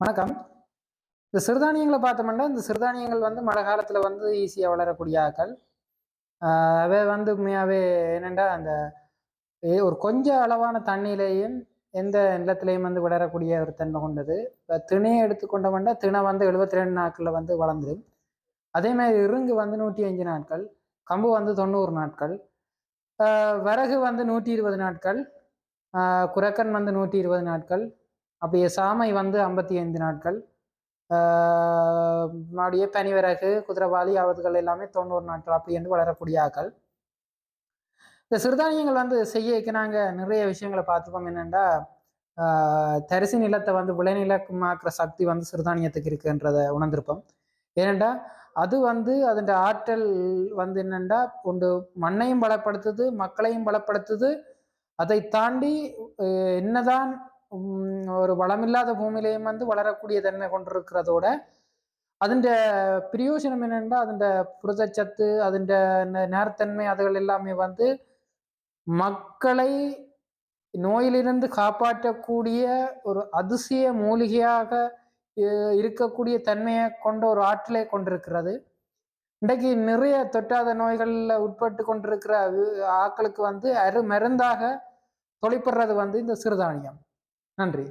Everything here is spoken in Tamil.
வணக்கம். இந்த சிறுதானியங்களை பார்த்தோம்னா இந்த சிறுதானியங்கள் வந்து மழை காலத்தில் வந்து ஈஸியாக வளரக்கூடிய ஆக்கள். அவை வந்து உண்மையாகவே என்னென்னா அந்த ஒரு கொஞ்சம் அளவான தண்ணியிலையும் எந்த நிலத்திலையும் வந்து வளரக்கூடிய ஒரு தன்மை கொண்டது. இப்போ திணையை எடுத்துக்கொண்டோம்னா திணை வந்து எழுபத்தி ரெண்டு நாட்களில் வந்து வளர்ந்துடும் அதே மாதிரி இருங்கு வந்து நூற்றி அஞ்சு நாட்கள் கம்பு வந்து தொண்ணூறு நாட்கள் வரகு விறகு வந்து நூற்றி இருபது நாட்கள் குரக்கன் வந்து நூற்றி இருபது நாட்கள் அப்படியே சாமை வந்து ஐம்பத்தி ஐந்து நாட்கள் முன்னாடியே பனிவிறகு குதிரைவாளி அவதுகள் எல்லாமே தொண்ணூறு நாட்கள் அப்படி என்று வளரக்கூடிய ஆக்கள். இந்த சிறுதானியங்கள் வந்து செய்ய நாங்கள் நிறைய விஷயங்களை பார்த்துப்போம் என்னென்னா தரிசு நிலத்தை வந்து விளைநிலமாக்குற சக்தி வந்து சிறுதானியத்துக்கு இருக்குன்றதை உணர்ந்திருப்போம். ஏனெண்டா அது வந்து அதன் ஆற்றல் வந்து என்னென்னா கொண்டு மண்ணையும் பலப்படுத்துது மக்களையும் பலப்படுத்துது. அதை தாண்டி என்னதான் ஒரு வளமில்லாத பூமியிலையும் வந்து வளரக்கூடிய தன்மை கொண்டிருக்கிறதோட അതിൻ്റെ பிரயோஜனம் என்னென்னா അതിൻ്റെ புரதச்சத்து അതിൻ്റെ நேரத்தன்மை அதுகள் எல்லாமே வந்து மக்களை நோயிலிருந்து காப்பாற்றக்கூடிய ஒரு அதிசய மூலிகையாக அஹ், இருக்கக்கூடிய தன்மையை கொண்ட ஒரு ஆற்றலை கொண்டிருக்கிறது இன்றைக்கு நிறைய தொற்றாத நோய்களில் உட்பட்டு கொண்டிருக்கிற வி- ஆட்களுக்கு வந்து அரு மருந்தாக தொழிற்படுறது வந்து இந்த சிறுதானியம் நன்றி.